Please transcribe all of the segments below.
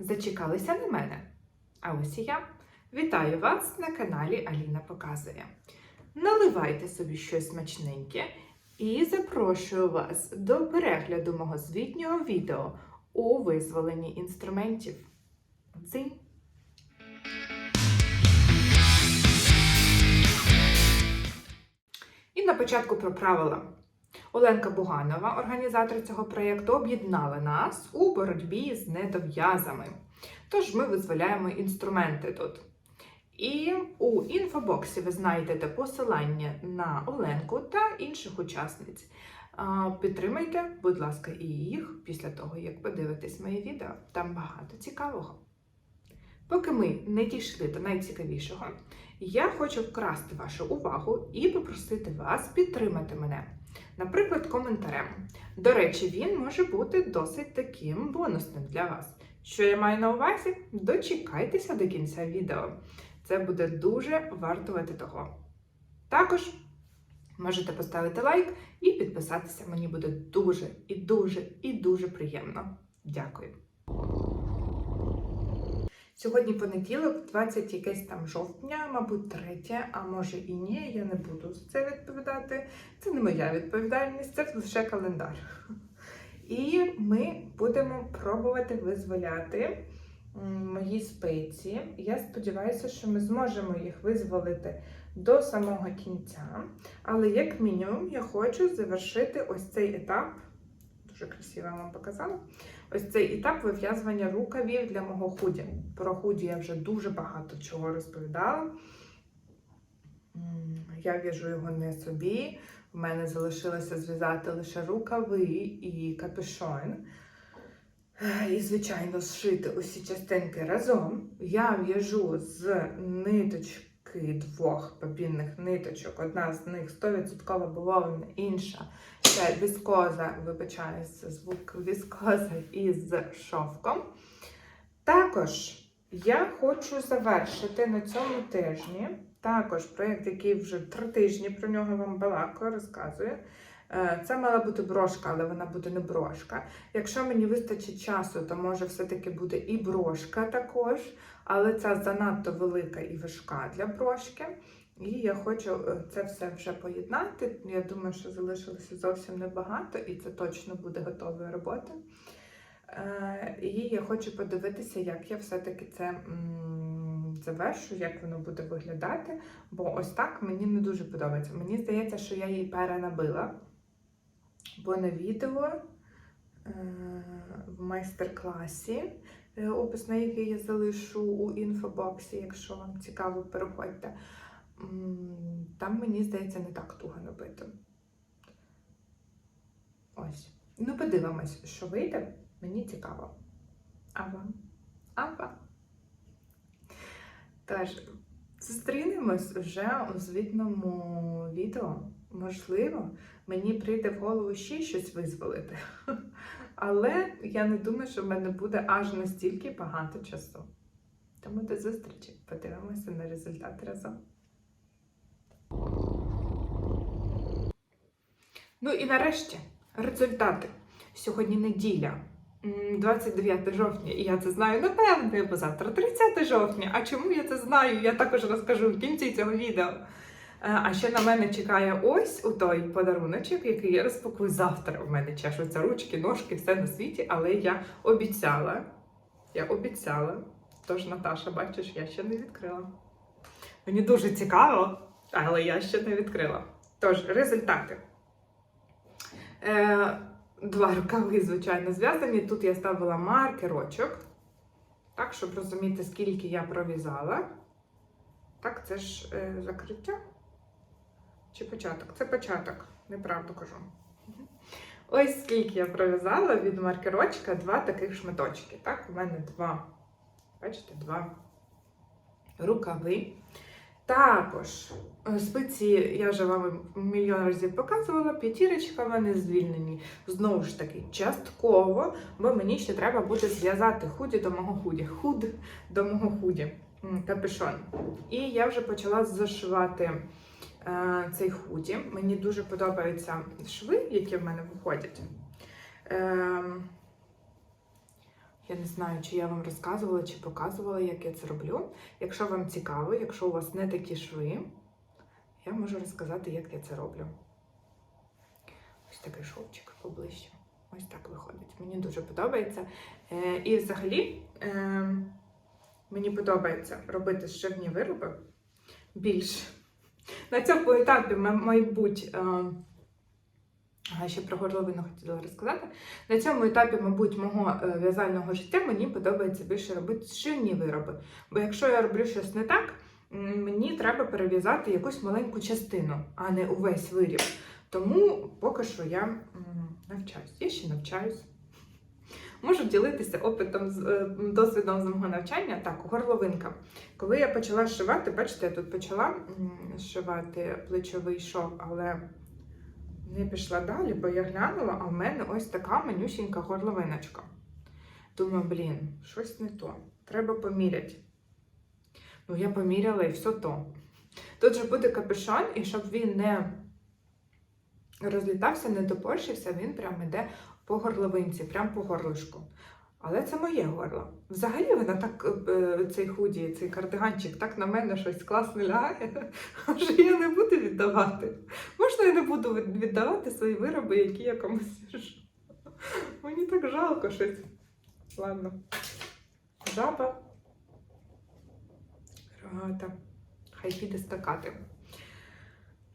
Зачекалися на мене. А ось і я. Вітаю вас на каналі Аліна Показує. Наливайте собі щось смачненьке і запрошую вас до перегляду мого звітнього відео у визволенні інструментів. Дзинь! І на початку про правила. Оленка Буганова, організатор цього проєкту, об'єднала нас у боротьбі з недов'язами. Тож ми визволяємо інструменти тут. І у інфобоксі ви знайдете посилання на Оленку та інших учасниць. Підтримайте, будь ласка, і їх після того, як подивитесь моє відео. Там багато цікавого. Поки ми не дійшли до найцікавішого, я хочу вкрасти вашу увагу і попросити вас підтримати мене. Наприклад, коментарем. До речі, він може бути досить таким бонусним для вас. Що я маю на увазі? Дочекайтеся до кінця відео. Це буде дуже вартувати того. Також можете поставити лайк і підписатися. Мені буде дуже і дуже і дуже приємно. Дякую. Сьогодні понеділок, 20 якесь там жовтня, мабуть, третє, а може і ні, я не буду за це відповідати. Це не моя відповідальність, це лише календар. І ми будемо пробувати визволяти мої спеції. Я сподіваюся, що ми зможемо їх визволити до самого кінця. Але як мінімум я хочу завершити ось цей етап. Дуже красиво вам показала. Ось цей етап вив'язування рукавів для мого худі. Про худі я вже дуже багато чого розповідала. Я в'яжу його не собі. У мене залишилося зв'язати лише рукави і капюшон. І, звичайно, зшити усі частинки разом. Я в'яжу з ниточки двох бобінних ниточок. Одна з них 100% бавовна, інша це віскоза, вибачаюся, звук віскоза із шовком. Також я хочу завершити на цьому тижні також проєкт, який вже три тижні про нього вам балакаю, розказую. Е, Це мала бути брошка, але вона буде не брошка. Якщо мені вистачить часу, то може все-таки буде і брошка також, але ця занадто велика і важка для брошки. І я хочу е, це все вже поєднати. Я думаю, що залишилося зовсім небагато, і це точно буде готовою робота. Е, І я хочу подивитися, як я все-таки це завершу, як воно буде виглядати. Бо ось так мені не дуже подобається. Мені здається, що я її перенабила. Бо на відео е, в майстер-класі, е, опис на який я залишу у інфобоксі, якщо вам цікаво, переходьте. Там, мені здається, не так туго набито. Ось. Ну, подивимось, що вийде. Мені цікаво. А вам? А вам? Тож, зустрінемось вже у звітному відео. Можливо, мені прийде в голову ще щось визволити. Але я не думаю, що в мене буде аж настільки багато часу. Тому до зустрічі. Подивимося на результат разом. Ну і нарешті результати. Сьогодні неділя, 29 жовтня, і я це знаю напевне, бо завтра 30 жовтня. А чому я це знаю? Я також розкажу в кінці цього відео. Е, А ще на мене чекає ось у той подаруночок, який я розпакую завтра. У мене чешуться ручки, ножки, все на світі, але я обіцяла. Я обіцяла. Тож, Наташа, бачиш, я ще не відкрила. Мені дуже цікаво, але я ще не відкрила. Тож, результати. Е, два рукави, звичайно, зв'язані. Тут я ставила маркерочок. Так, щоб розуміти, скільки я пров'язала. Так, це ж е, закриття. Чи початок? Це початок, неправду кажу. Ось скільки я пров'язала від маркерочка два таких шматочки. Так, у мене два, бачите, два рукави. Також е, спиці, я вже вам мільйон разів показувала, п'ятірочка в мене звільнені. Знову ж таки, частково, бо мені ще треба буде зв'язати худі до мого худі. Худ до мого худі. Капюшон. І я вже почала зашивати цей худі. Мені дуже подобаються шви, які в мене виходять. Е, Я не знаю, чи я вам розказувала, чи показувала, як я це роблю. Якщо вам цікаво, якщо у вас не такі шви, я можу розказати, як я це роблю. Ось такий шовчик поближче. Ось так виходить. Мені дуже подобається. Е, і взагалі е, мені подобається робити зшивні вироби більш. На цьому етапі, мабуть, е, ще про горловину хотіла розказати. На цьому етапі, мабуть, мого е, в'язального життя мені подобається більше робити зшивні вироби. Бо якщо я роблю щось не так, мені треба перев'язати якусь маленьку частину, а не увесь виріб. Тому поки що я навчаюсь. Я ще навчаюсь. Можу ділитися опитом з е, досвідом з мого навчання. Так, горловинка. Коли я почала шивати, бачите, я тут почала шивати плечовий шов, але не пішла далі, бо я глянула, а в мене ось така манюсінька горловиночка. Думаю, блін, щось не то. Треба поміряти. Ну, я поміряла і все то. Тут же буде капюшон, і щоб він не розлітався, не топорщився, він прям іде по горловинці, прям по горлишку. Але це моє горло. Взагалі вона так, е, цей худі, цей кардиганчик так на мене щось класно лягає, що я не буду віддавати. Можна я не буду віддавати свої вироби, які я комусь? Мені так жалко щось. Ладно. Жаба. Рогата. Хай піде скакати.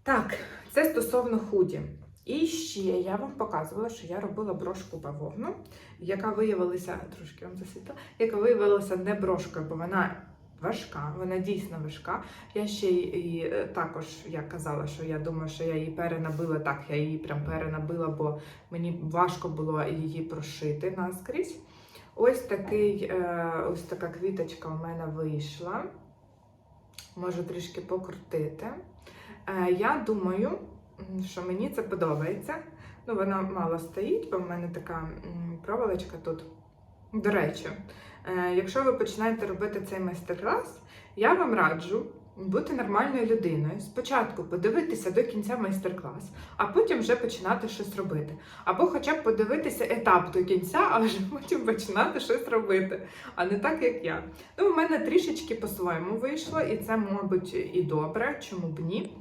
Так, це стосовно худі. І ще я вам показувала, що я робила брошку бавовну, яка виявилася трошки вам засвітла, яка виявилася не брошкою, бо вона важка, вона дійсно важка. Я ще і, е, також я казала, що я думаю, що я її перенабила так, я її прям перенабила, бо мені важко було її прошити наскрізь. Ось такий, е, ось така квіточка у мене вийшла. Можу трішки покрутити. Е, Я думаю, що мені це подобається. Ну, вона мало стоїть, бо в мене така проволочка тут. До речі, е, якщо ви починаєте робити цей майстер-клас, я вам раджу бути нормальною людиною. Спочатку подивитися до кінця майстер-клас, а потім вже починати щось робити. Або хоча б подивитися етап до кінця, а вже потім починати щось робити, а не так, як я. Ну, у мене трішечки по-своєму вийшло, і це, мабуть, і добре, чому б ні.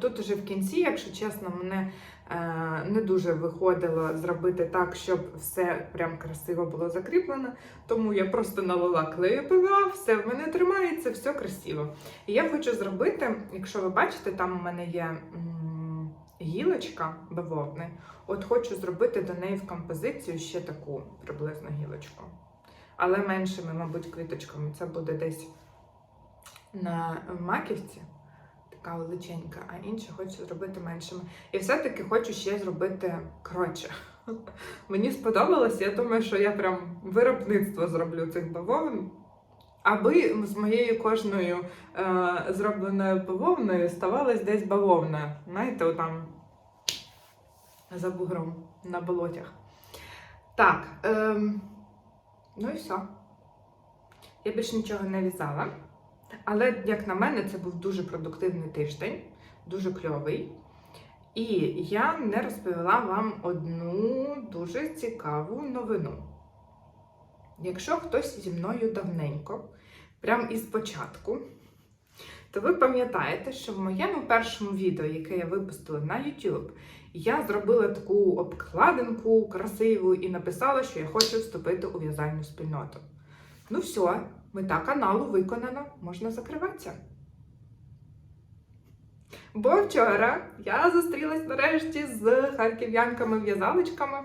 Тут уже в кінці, якщо чесно, мене е, не дуже виходило зробити так, щоб все прям красиво було закріплено. Тому я просто налила клею ПВА, все в мене тримається, все красиво. І я хочу зробити, якщо ви бачите, там у мене є гілочка бавовни. От хочу зробити до неї в композицію ще таку приблизно гілочку. Але меншими, мабуть, квіточками. Це буде десь на маківці така величенька, а інші хочу зробити меншими. І все-таки хочу ще зробити коротше. Мені сподобалось, я думаю, що я прям виробництво зроблю цих бавовн. Аби з моєю кожною е, зробленою бавовною ставалась десь бавовна. Знаєте, отам за бугром на болотях. Так, ем, ну і все. Я більше нічого не в'язала. Але, як на мене, це був дуже продуктивний тиждень, дуже кльовий. І я не розповіла вам одну дуже цікаву новину. Якщо хтось зі мною давненько, прямо із початку, то ви пам'ятаєте, що в моєму першому відео, яке я випустила на YouTube, я зробила таку обкладинку красиву і написала, що я хочу вступити у в'язальну спільноту. Ну все, мета каналу виконана, можна закриватися. Бо вчора я зустрілась нарешті з харків'янками-в'язалочками.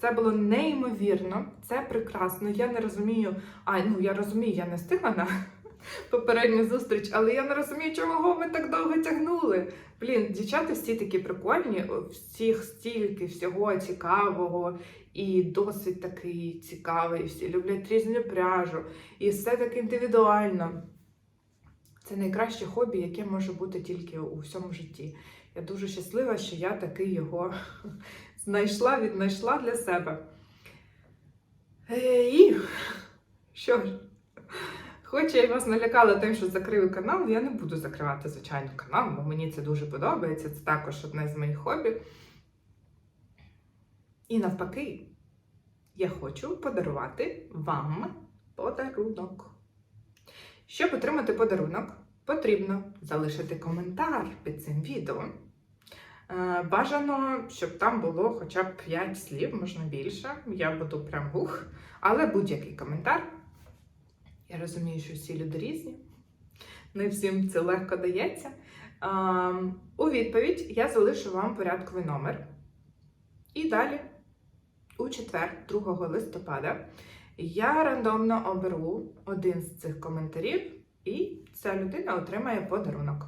Це було неймовірно, це прекрасно. Я не розумію, а ну я розумію, я не встигла на попередню зустріч, але я не розумію, чого ми так довго тягнули. Блін, дівчата всі такі прикольні, всіх стільки всього цікавого, і досвід такий цікавий. Всі люблять різну пряжу, і все так індивідуально. Це найкраще хобі, яке може бути тільки у всьому житті. Я дуже щаслива, що я таки його знайшла, віднайшла для себе. Е, І що ж, хоч я вас налякала тим, що закрию канал, я не буду закривати, звичайно, канал, бо мені це дуже подобається. Це також одне з моїх хобі. І навпаки, я хочу подарувати вам подарунок. Щоб отримати подарунок, потрібно залишити коментар під цим відео. Е, Бажано, щоб там було хоча б 5 слів, можна більше. Я буду прям гух. Але будь-який коментар. Я розумію, що всі люди різні. Не всім це легко дається. У відповідь я залишу вам порядковий номер. І далі, у четвер, 2 листопада, я рандомно оберу один з цих коментарів, і ця людина отримає подарунок.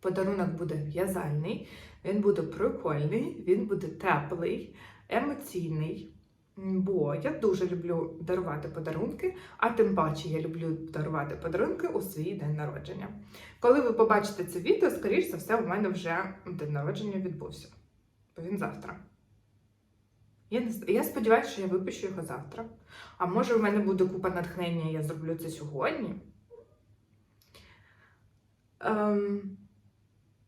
Подарунок буде в'язальний, він буде прикольний, він буде теплий, емоційний. Бо я дуже люблю дарувати подарунки, а тим паче я люблю дарувати подарунки у свій день народження. Коли ви побачите це відео, скоріш за все, у мене вже день народження відбувся. Бо він завтра. Я, не, я сподіваюся, що я випущу його завтра. А може, в мене буде купа натхнення, і я зроблю це сьогодні. Ем,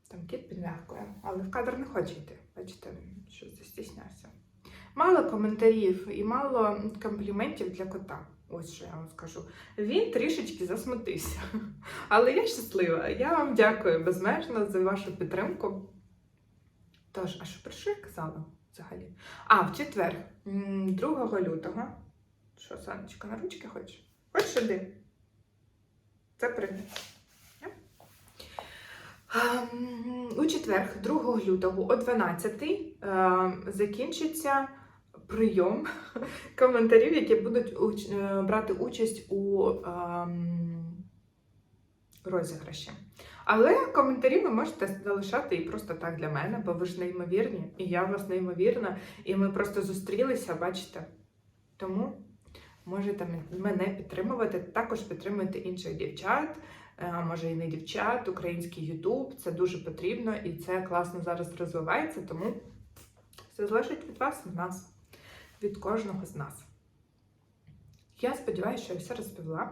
там кіт підмявкує, але в кадр не хоче йти. Бачите, що застіснявся. Мало коментарів і мало компліментів для кота. Ось що я вам скажу. Він трішечки засмутився. Але я щаслива. Я вам дякую безмежно за вашу підтримку. Тож, а що про що я казала взагалі? А, в четвер, 2 лютого. Що, Санечка, на ручки хочеш? Хочеш іди? Це прийде. Ем, У четвер, 2 лютого, о 12 ем, закінчиться прийом коментарів, які будуть уч- е, брати участь у ем, розіграші. Але коментарі ви можете залишати і просто так для мене, бо ви ж неймовірні, і я вас неймовірна, і ми просто зустрілися, бачите. Тому можете мене підтримувати, також підтримуйте інших дівчат, е, може і не дівчат, український Ютуб. Це дуже потрібно і це класно зараз розвивається, тому все залежить від вас, від нас, від кожного з нас. Я сподіваюся, що я все розповіла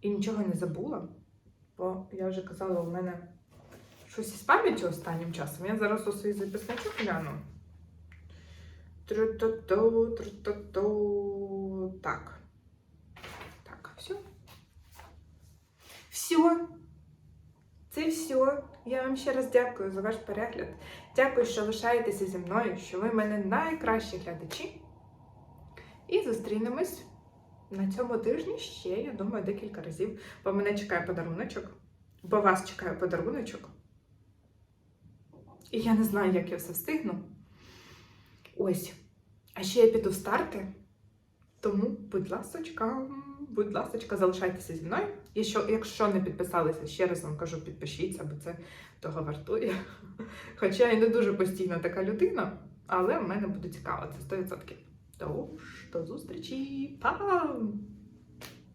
і нічого не забула, бо я вже казала, у мене щось із пам'яттю останнім часом. Я зараз у свій записничок гляну. Тру-ту-ту, тру-ту-ту. Так. Так, все. Все. Це все. Я вам ще раз дякую за ваш перегляд. Дякую, що лишаєтеся зі мною, що ви в мене найкращі глядачі. І зустрінемось на цьому тижні ще, я думаю, декілька разів. Бо мене чекає подаруночок, бо вас чекає подаруночок. І я не знаю, як я все встигну. Ось. А ще я піду в старти. Тому, будь ласочка, будь ласка, залишайтеся зі мною. Якщо, якщо не підписалися, ще раз вам кажу, підпишіться, бо це того вартує. Хоча я не дуже постійна така людина, але в мене буде цікаво, це 100%. Тож, до зустрічі! Па!